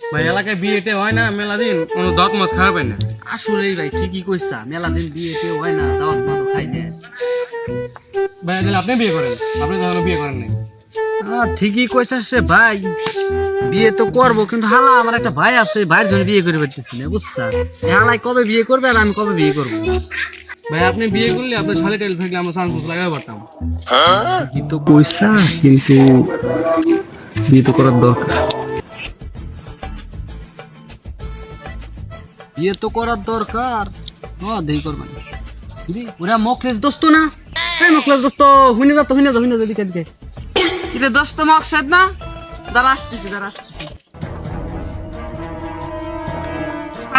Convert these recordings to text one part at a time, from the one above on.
ভাই এলাকায় বিয়েটে হয় না মেলা দিন কোনো দত মত খাওয়াবেন না। আসলেই ভাই ঠিকই কইছা মেলা দিন বিয়ে হয় না দাওয়াত মাতো খাই দেয় ভাই তাহলে আপনি বিয়ে করেন আপনি তো বিয়ে করেন নাই। হ্যাঁ ঠিকই কইছাস রে ভাই বিয়ে তো করব কিন্তু হালা আমার একটা ভাই আছে ভাইয়ের জন্য বিয়ে করে পারতেছি না বুঝছা? হালাই কবে বিয়ে করবে আর আমি কবে বিয়ে করব? ভাই আপনি বিয়ে করলে আপনার শালি টেল থাকলে আমরা সান ফুস লাগাতে পারতাম। কি তো কইছা কিন্তু বিয়ে তো করার দরকার। বিয়ে তো করার দরকার। ও দেই করবেন ওরা মকলেস দোস্ত না? এই মকলেস দোস্ত হুইনে যা তো হুইনে যা হুইনে যা দিকে দিকে এটা দোস্ত মকসেদ না? দাঁড়া আসতেছি দাঁড়া আসতেছি।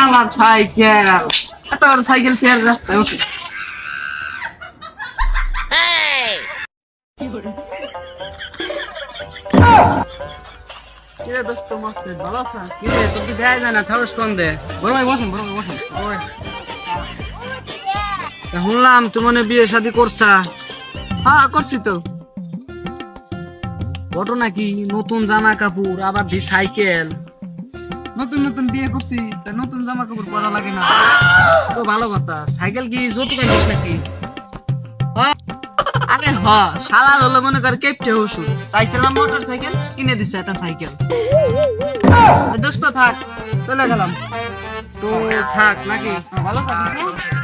আমার সাইকেল। বড় সাইকেল ফের রাস্তায় ওঠে কিরে দোস্ত মকসদ ভালো আছিস কি রে তোর কি দেয় যায় না থারস কোন দে বড় ভাই বসুন বড় ভাই বসুন ওই। তা শুনলাম তুমি মনে হয় বিয়ে শাদি করছা হ্যাঁ করছি তো ঘটনা কি নতুন জামা কাপড় আবার দি সাইকেল। নতুন নতুন বিয়ে করছি তা নতুন জামা কাপড় পরা লাগে না। তো ভালো কথা। সাইকেল কি যৌতুক আনিস নাকি? আরে হ শালা হলো মনে কর কেপটে হসু চাইছিলাম মোটর সাইকেল কিনে দিছে একটা সাইকেল। দোস্ত থাক চলে গেলাম। তো থাক নাকি? ভালো থাকিস না?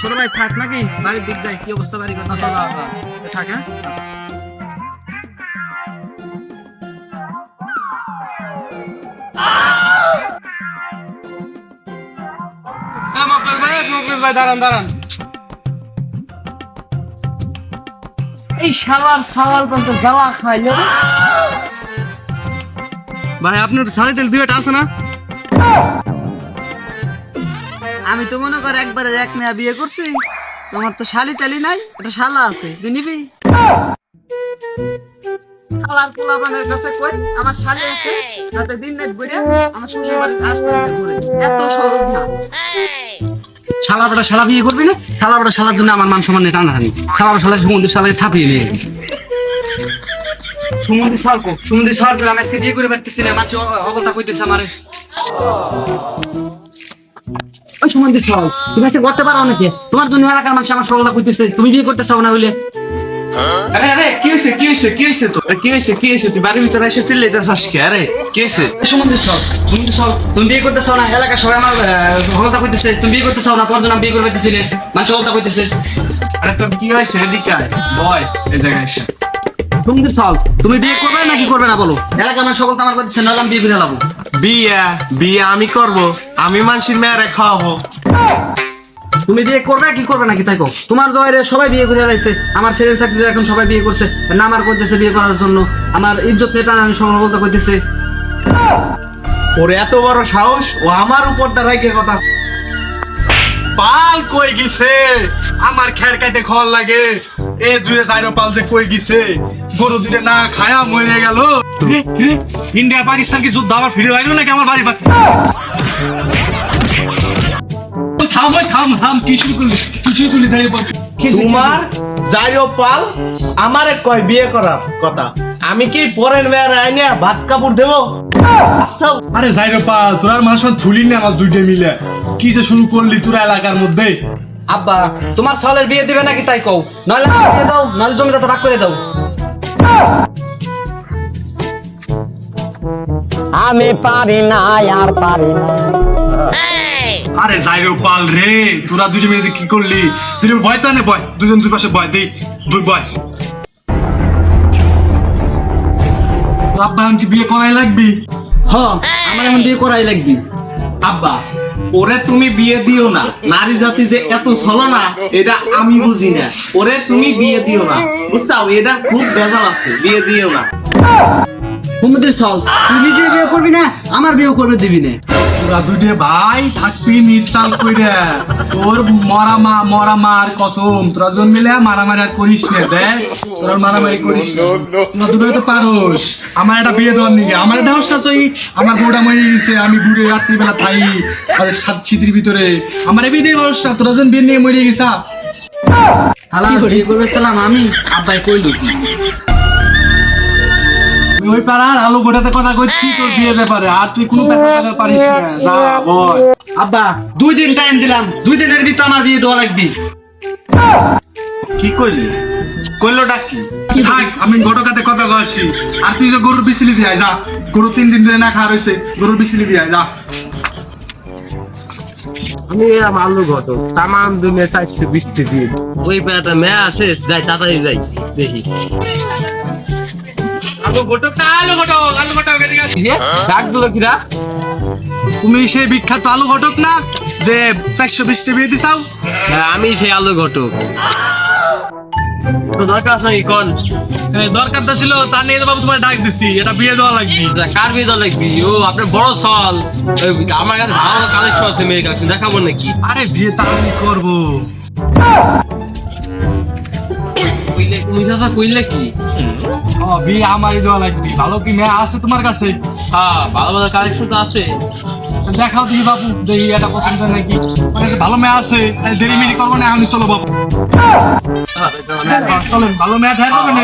ছোট ভাই থাক নাকি? বাড়ির দিক যায় কি অবস্থা বাড়ি কথা থাক হ্যাঁ? ভাই দাঁড়ান দাঁড়ান। এই শালার খাওয়ার পর্যন্ত জ্বালা খাইলো ভাই আপনার শালি টেল দুইটা আছে না? আমি তো মনে কর একবারে এক মেয়া বিয়ে করছি। তোমার তো শালি টালি নাই এটা শালা আছে তুই নিবি? শালার পোলাপানের কাছে কই আমার শালি আছে তাতে দিন রাত ঘুরে আমার শ্বশুর বাড়িতে আসতেছে ঘুরে। এত সহজ না। শালা বেটা শালা বিয়ে করবি না? শালা বেটা শালার জন্য আমার মান সম্মান নিয়ে টানাটানি শালা শালা সুমন্দির শালাকে থাপিয়ে নিয়ে সুমন্দির কো? সুমন্দির আমি আজকে বিয়ে করে পারতেছি না মাছ অবস্থা কইতেছে আমারে। ওই সুমন্দির তুমি আজকে করতে পারো নাকি? তোমার জন্য এলাকার মানুষ আমার সকলটা কইতেছে তুমি বিয়ে করতে চাও না হইলে? আরে আরে কি হয়েছে কি হয়েছে কি হয়েছে তো কি হয়েছে কি হয়েছে? তুই বাড়ির ভিতরে এসে চিল্লাইতেছ আজকে আরে কি হয়েছে? সুমন্দির সাল সুমন্দির সাল তুমি বিয়ে করতে চাও না? এলাকার সবাই আমার সরলতা কইতেছে। তুমি বিয়ে করতে চাও না? তোর জন্য বিয়ে করে পারতেছি না মানুষ সরলতা কইতেছে। আরে তোর কি হয়েছে? এদিকে বয় এই জায়গায় এসে। সুমন্দির সাল তুমি বিয়ে করবে নাকি করবে না বলো? এলাকার মানুষ সকল তো আমার নাহলে আমি বিয়ে করে লাবো। বিয়ে বিয়ে আমি করব। আমি মানুষের মেয়েরে খাওয়াবো। তুমি বিয়ে করবে কি করবে নাকি তাই কো তোমার দয়ারে সবাই বিয়ে করে লাইছে। আমার ফ্রেন্ড সার্কেল এখন সবাই বিয়ে করছে। না আমার করতেছে বিয়ে করার জন্য। আমার ইজ্জত নিয়ে টানানি সংগ্রহ বলতে কইতেছে। ওর এত বড় সাহস ও আমার উপর দাঁড়াইকে কথা। পাল কই গেছে? আমার খের কাটে খল লাগে। এ জুয়ে যাইরো পাল যে কই গেছে? গরু দুটো না খায়া মরে গেল। ইন্ডিয়া পাকিস্তান কি যুদ্ধ আবার ফিরে লাগল নাকি আমার বাড়ি পাতি থাম ওই থাম থাম কি শুরু করলি? কি শুরু করলি যাইরো পাল তোমার জাইরো পাল আমারে কয় বিয়ে করার কথা। আমি কি পরের মেয়ের আইনিয়া ভাত কাপড় দেবো? আচ্ছা। আরে যাইরো পাল তোর আর মানুষ থুলি না আমার দুইটা মিলে। কি যে শুরু করলি তোরা এলাকার মধ্যে? আব্বা তোমার সলের বিয়ে দিবে নাকি তাই কও? নইলে আমার বিয়ে দাও নইলে জমি দাও ভাগ করে দাও। আমি পারি না আর পারি না আরে যাইরো পাল রে তোরা দুজন মিলে কি করলি? তুই ভয় তো নে ভয়। দুজন দুই পাশে ভয় দেই। দুই ভয়। আব্বা কি বিয়ে করাই লাগবি? হ আমার এখন বিয়ে করাই লাগবে। আব্বা ওরে তুমি বিয়ে দিও না। নারী জাতি যে এত ছলো না এটা আমি বুঝি না। ওরে তুমি বিয়ে দিও না। বুঝছাও? এটা খুব বেজাল আছে বিয়ে দিও না। সমুদ্রের স্থল তুই নিজে বিয়ে করবি না আমার বিয়ে করবে দিবি না। তোরা দুইটে ভাই থাকবি নির্তাল কইরা। তোর মরা মা মরা মার কসম। তোরা জন মিলে মারামারি আর করিস না দেখ। তোরা মারামারি করিস না। তোরা দুটো তো পারোস। আমার একটা বিয়ে দেওয়ার নিকে আমার একটা হোস্ট আছে। আমার বউটা মরে গেছে আমি ঘুরে রাত্রিবেলা থাই আর সাত ছিদ্রির ভিতরে। আমার এই বিয়ে মানুষ না তোরা জন বিয়ে নিয়ে মরে গেছা। হালা বিয়ে করবে সালাম আমি? আব্বাই কইলো কি? আমি ওই পাড়ার আলু গোটাতে কথা কইছি তোর বিয়ের ব্যাপারে আর তুই কোনো পেশা পারিস না। যা বল। আব্বা দুই দিন টাইম দিলাম। দুই দিনের ভিতরে আমার বিয়ে দেওয়া লাগবে। কি কইলো? ডাকি থাক আমি ঘটকাতে কথা কইছি। আর তুই যে গরুর বিসিলি দিয়ে যা। গরু তিন দিন ধরে না খাওয়া রয়েছে গরুর বিসিলি দিয়ে যা। আমি এরম আলু ঘটক তামাম দিনে চারশো বৃষ্টি দিন ওই পেয়াটা মেয়ে আছে যাই তাড়াতাড়ি যাই দেখি। ডাক দিল কিরা? তুমি সেই বিখ্যাত আলু ঘটক না যে চারশো বিয়ে দিছাও? হ্যাঁ, আমি সেই আলু ঘটক। দরকার আছে কোন? দরকারটা ছিল তা নিয়ে বাবু তোমার ডাক এটা বিয়ে দেওয়া লাগবে। কার বিয়ে দেওয়া লাগবি? ও আপনার বড় ওই আমার কাছে ভালো কালেকশন আছে দেখাবো নাকি? আরে বিয়ে তা আমি করব। কইলে তুমি চাচা কইলে কি? ও, বিয়ে আমারই দেওয়া লাগবে। ভালো কি মেয়ে আছে তোমার কাছে? হ্যাঁ ভালো ভালো কালেকশন তো আছে। দেখাও দিই বাবু দেখি এটা পছন্দ নাকি। কাছে ভালো মেয়ে আছে তাই দেরি মেরি করব না আমি চলো বাবু। চলেন ভালো মেয়ে ঠাই পাবেন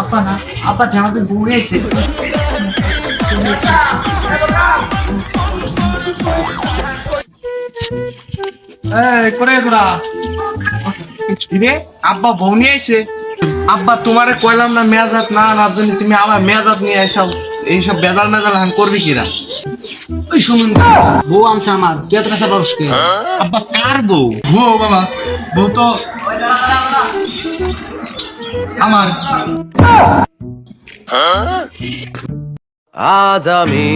আব্বা না আব্বা আমাদের বউ এসে আব্বা বউ নিয়ে আব্বা তোমারে কইলাম না মেজাত না আনার জন্য তুমি আবার মেজাত নিয়ে এসব এইসব বেদাল মেজাল হান করবি কিরা? ওই শুনুন বউ আনছে আমার। তুই এত কাছে পারস কে? আব্বা কার বউ? বউ বাবা। বউ তো আমার। আজ আমি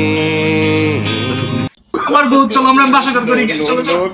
আমার বউ চলো আমরা বাসা করি। চলো চলো